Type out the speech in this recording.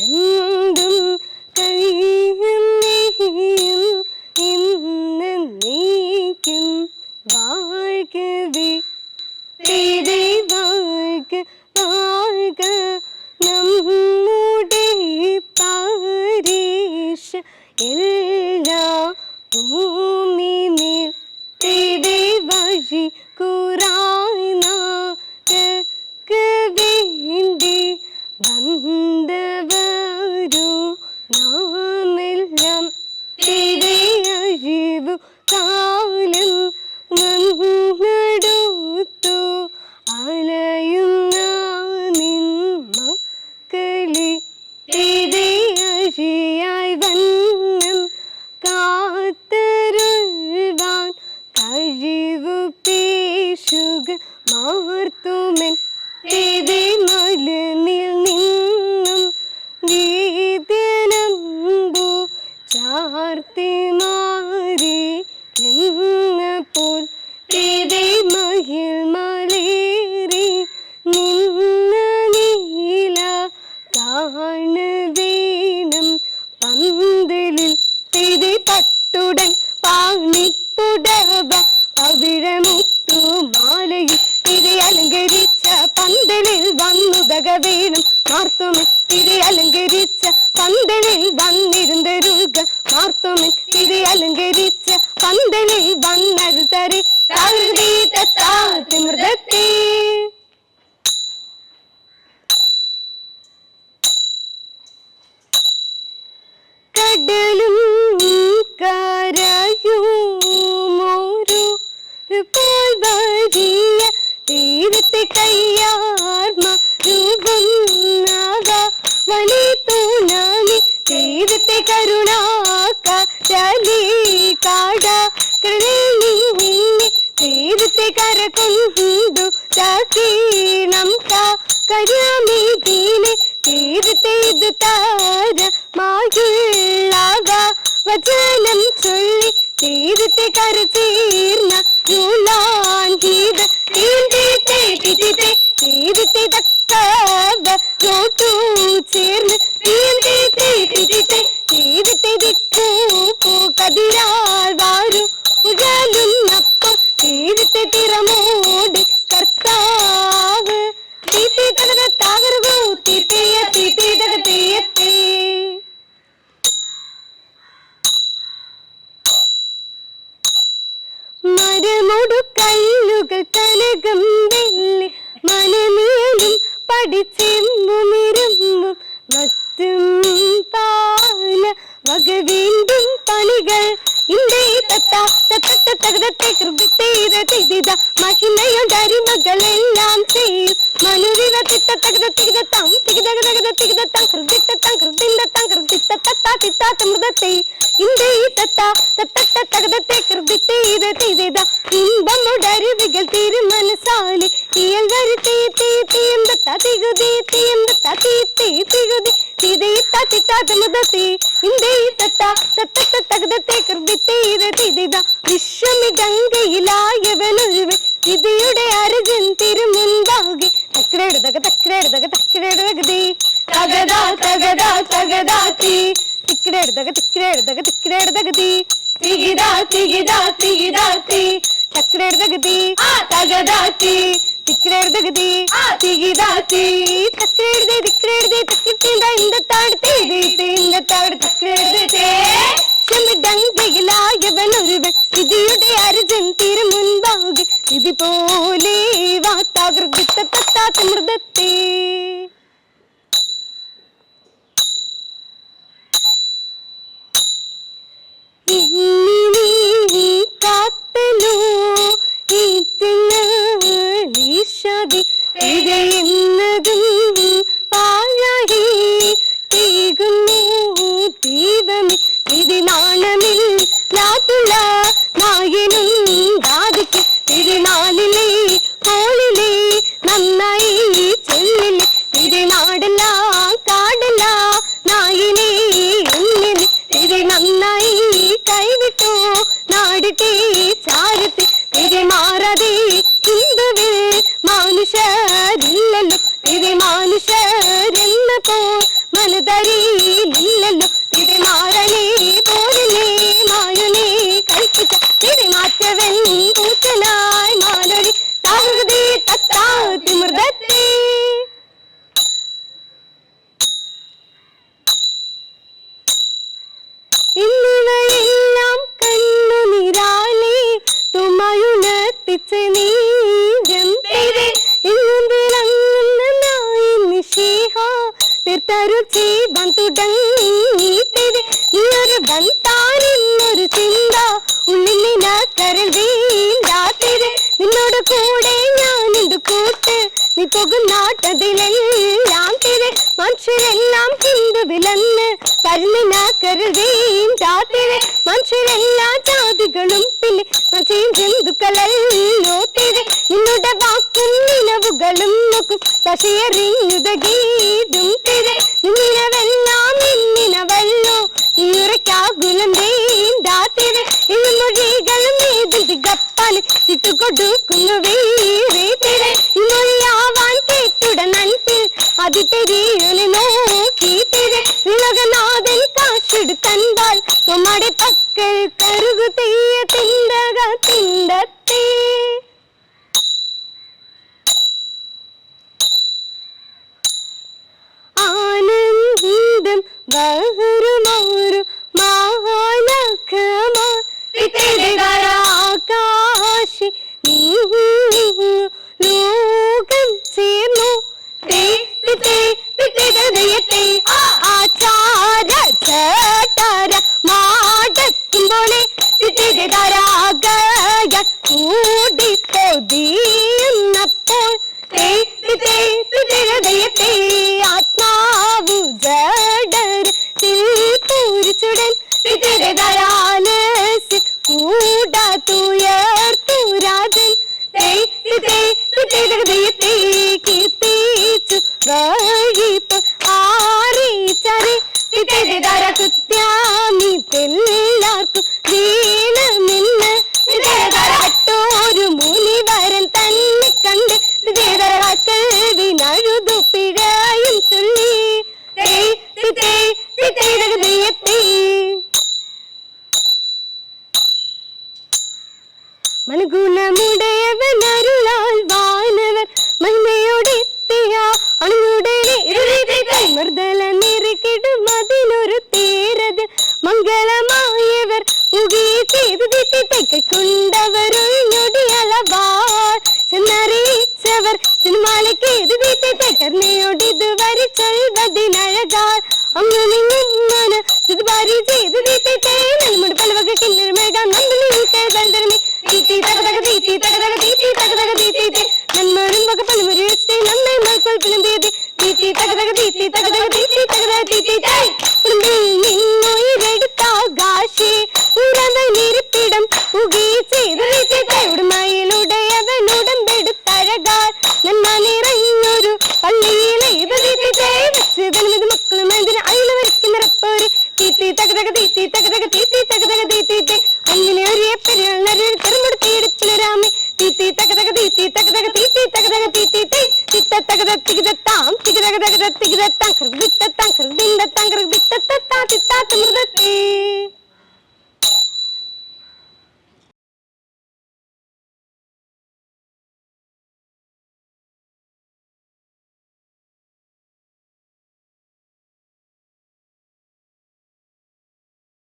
ധണ്ടും കൈയും നീയും ഇന്ന് നീക്കും വാഴ്കവേ. തേരെ വാഴ്ക വാഴ്ക. നമ്മുടെ പാരീഷ എല്ലാ ഭൂമിമേൽ തേരെ വഴി കുറായി വേണ്ടി വന്നവരു കടലും കരയും ഒരു പോൽ വരിയ തീരത്തെ കയ്യാർമ രൂപം നാഗ വലി തൂനാമി തീരത്തെ കരുണാക്ക ചലി കാട കരണി തീരത്തെ കരകൊണ്ടു ചാക്കീണം കരാമി ദീനെ തീരത്തെ ഇത് താര മായുള്ളാക വചനം ചൊല്ലി തീരത്തെ കരചീർന്ന യൂലാൻ ഗീത തീരത്തെ തിരിത്തെ തീരത്തെ തക്കവ നോട്ടു ചേർന്ന് തീരത്തെ തിരിത്തെ തീരത്തെ ദിക്കൂ പൂ കതിരാൽ വാരു ഉഴലുന്നപ്പോൾ പഠിച്ചെമ്പുമിരുമ്പും മറ്റും പാല വക വീണ്ടും പണികൾ ഇണ്ടേ തത്ത തത്ത തകതത്തെ കൃതിത്തേത തിരിത മഹിമയും ധരിമകളെല്ലാം ചെയ്യും. മനുവിവ തിത്ത തകത തികതത്തം തികതക തകത തികതത്തം കൃതിത്തത്തം കൃതിന്തത്തം കൃതിത്ത തത്ത തിത്താത്ത മൃതത്തെ ഇണ്ടേ തത്ത തത്ത തകതത്തെ കൃതിത്തേത തിരിത ഇമ്പമുടരുവികൾ തിരുമനസാലി ഇയൽ വരുത്തി തീ തീയം തത്ത തികുതി തീയം തത്ത തീ തീ തികുതി. തിതയിത്ത തിത്താത്ത മൃതത്തെ ഇണ്ടേ തത്ത തത്ത തകതത്തെ കൃതിത്തേത തിരിത വിശ്വമി ഗംഗയിലായവനൊരുവൻ വിധിയുടെ അർജുൻ തിരുമുൻപാകെ. തക്രേടുതക തക്രേടുതക തക്രേടുതകതി. തകതാ തകതാ തകതാത്തി തിക്രേടുതക തിക്രേടുതക തിക്രേടുതകതി തികിതാ തികിതാ തികിതാത്തി തക്രേടുതകതി തകതാത്തി തിക്രേടുതകതി തികിതാത്തി തക്രേടുതേ തിക്രേടുതേ തക്കിട്ടിന്ത ഇന്ത താഴ്ത്തേ ഇന്ത താഴ് തക്രേടുതേ ക്ഷമിടങ്കയിലായവനൊരുവൻ വിധിയുടെ അർജൻ തിരുമുൻപാകെ വിധി പോലെ വാത്താകൃതിത്താത്ത മൃതത്തെ കാത്തലോ ഈത്തനാളീശാതി మాదిరి నిన్నను ఇది మారని పోలిని మాయుని కల్పిత ఇది మాత్యవెన్ని కూచనాయ్ మానొഴി താഹൃതി തത്താതി മൃഗത്തി ഇന്നിവയെല്ലാം കണ്ണു നിരാലേ തുമയുണത്തിച്ച് നീ తరుచి బంతుడన్నీ తెరి ఇయరు బంతు പോകുന്നാട്ടതിലെല്ലാം തിരെ. മനുഷ്യരെല്ലാം ഹിന്ദുവിലെന്ന് കരുന്നിനാക്കരൽ വീണ്ടാത്തിരെ മനുഷ്യരെല്ലാ ജാതികളും പിന്നെ മച്ചയും ജന്തുക്കളല്ലോ തിരെ. നിന്നുടെ വാക്കും നിലവുകളും നോക്കും. ശശിയറിഞ്ഞുതകീടും തിരെ. നിന്നിനവെല്ലാം നമ്മുടെ പക്കൽ കരുകു തെയ്യ തിണ്ടക തിണ്ടത്തേ. ആനന്ദം ബഹുരുമൊരു കുത്യാമിത്തെല്ലാവർക്കും വീണമെന്ന് ഒരു മുനിവരൻ തന്നെ കണ്ട്. വിനഴുതു പിഴയും ചൊല്ലി. മനുഗുണമുടയവൻ மங்களமாயவர் புகிய செய்து திட்டி தைக்க கொண்டவருள் நொடியளவார் சின்னரே செவர் சினிமாலைக்கு இது வீட்டை தைக்கர் நெய்யொடிது வரி சொல்வதின் அழகார். அம்மனின் சிதுபாரி செய்து வீட்டை தேன் முடி பல்வகை கிள்ளிருமேகம் நந்தினி கேதல் திருமி தீத்தி தகதக தீத்தி தகதக தீத்தி தக തകത തികിതത്താം കൃതിത്തത്താം കൃതിണ്ടത്താം കൃതിത്തത്താ തിത്താത്ത മൃതത്തേ